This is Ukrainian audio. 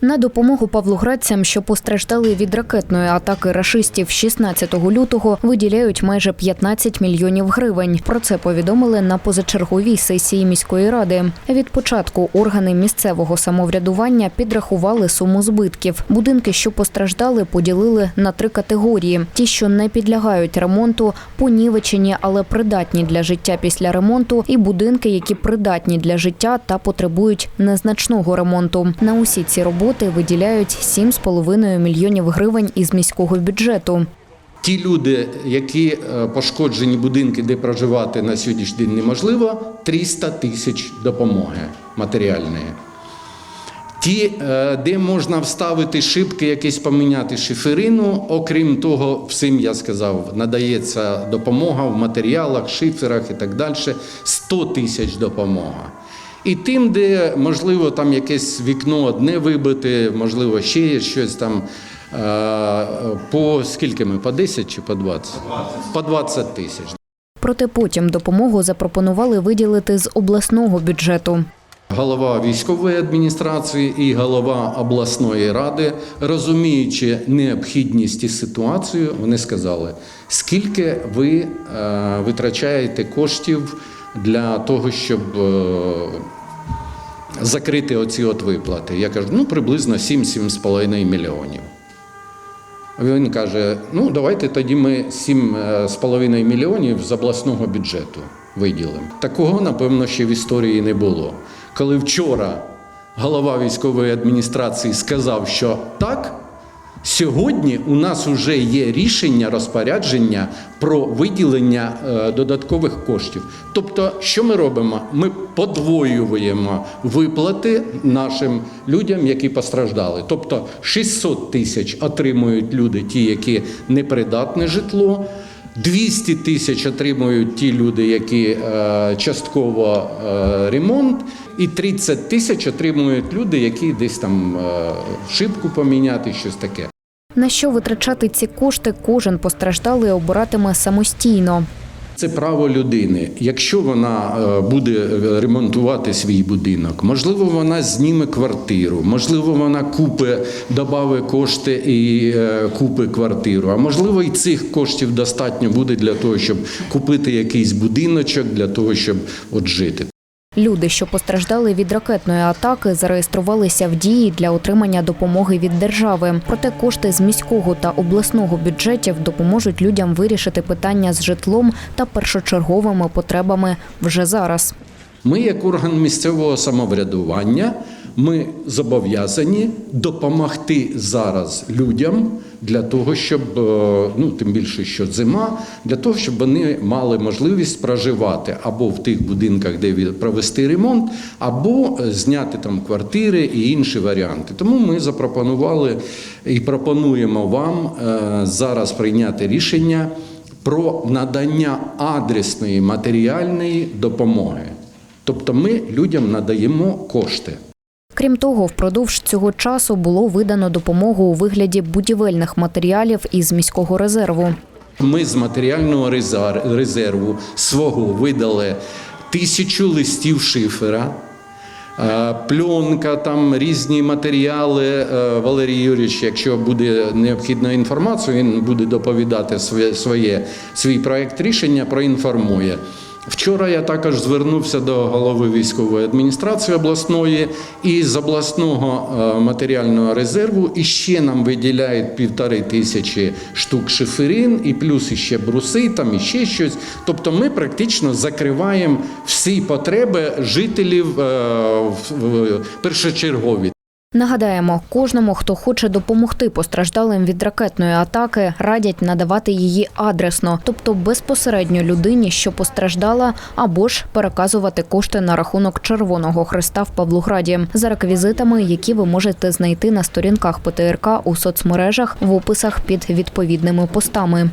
На допомогу павлоградцям, що постраждали від ракетної атаки рашистів 16 лютого, виділяють майже 15 мільйонів гривень. Про це повідомили на позачерговій сесії міської ради. Від початку органи місцевого самоврядування підрахували суму збитків. Будинки, що постраждали, поділили на три категорії: ті, що не підлягають ремонту, понівечені, але придатні для життя після ремонту, і будинки, які придатні для життя та потребують незначного ремонту. На усі ці роботи виділяють 7,5 мільйонів гривень із міського бюджету. Ті люди, які е, пошкоджені будинки, де проживати на сьогоднішній день неможливо, 300 тисяч допомоги матеріальної. Ті, е, де можна вставити шибки, якісь поміняти шиферину, окрім того, всім я сказав, надається допомога в матеріалах, шиферах і так далі. 100 тисяч допомога. І тим, де можливо там якесь вікно одне вибити, можливо, ще щось там. е, По скільки ми? По 10 чи по 20? По 20 тисяч. Проте потім допомогу запропонували виділити з обласного бюджету. Голова військової адміністрації і голова обласної ради, розуміючи необхідність і ситуацію, вони сказали, скільки ви е, витрачаєте коштів для того, щоб е, закрити оці от виплати. Я кажу, ну приблизно 7-7,5 мільйонів. Він каже: ну давайте тоді ми 7,5 мільйонів з обласного бюджету виділимо. Такого, напевно, ще в історії не було. Коли вчора голова військової адміністрації сказав, що так, сьогодні у нас вже є рішення розпорядження про виділення е, додаткових коштів. Тобто, що ми робимо? Ми подвоюємо виплати нашим людям, які постраждали. Тобто 600 тисяч отримують люди, ті, які непридатне житло. 200 тисяч отримують ті люди, які е, частково е, ремонт, і 30 тисяч отримують люди, які десь там шибку поміняти, щось таке. На що витрачати ці кошти, кожен постраждалий обиратиме самостійно. Це право людини. Якщо вона е, буде ремонтувати свій будинок, можливо, вона зніме квартиру, можливо, вона купе, добавить кошти і е, купить квартиру. А можливо, і цих коштів достатньо буде для того, щоб купити якийсь будиночок, для того, щоб от жити. Люди, що постраждали від ракетної атаки, зареєструвалися в дії для отримання допомоги від держави. Проте кошти з міського та обласного бюджетів допоможуть людям вирішити питання з житлом та першочерговими потребами вже зараз. Ми, як орган місцевого самоврядування, ми зобов'язані допомогти зараз людям для того, щоб е, ну тим більше, що зима, для того, щоб вони мали можливість проживати або в тих будинках, де провести ремонт, або е, зняти там квартири і інші варіанти. Тому ми запропонували і пропонуємо вам е, зараз прийняти рішення про надання адресної матеріальної допомоги. Тобто ми людям надаємо кошти. Крім того, впродовж цього часу було видано допомогу у вигляді будівельних матеріалів із міського резерву. Ми з матеріального резерву свого видали тисячу листів шифера. Пленка, там різні матеріали. Е, Валерій Юрійович, якщо буде необхідна інформація, він буде доповідати своє, своє, свій проект рішення, проінформує. Вчора я також звернувся до голови військової адміністрації обласної і з обласного е, матеріального резерву і ще нам виділяють півтори тисячі штук шиферин, і плюс іще бруси, там і ще щось. Тобто ми практично закриваємо всі потреби жителів е, першочергові. Нагадаємо, кожному, хто хоче допомогти постраждалим від ракетної атаки, радять надавати її адресно, тобто безпосередньо людині, що постраждала, або ж переказувати кошти на рахунок Червоного Христа в Павлограді за реквізитами, які ви можете знайти на сторінках ПТРК у соцмережах в описах під відповідними постами.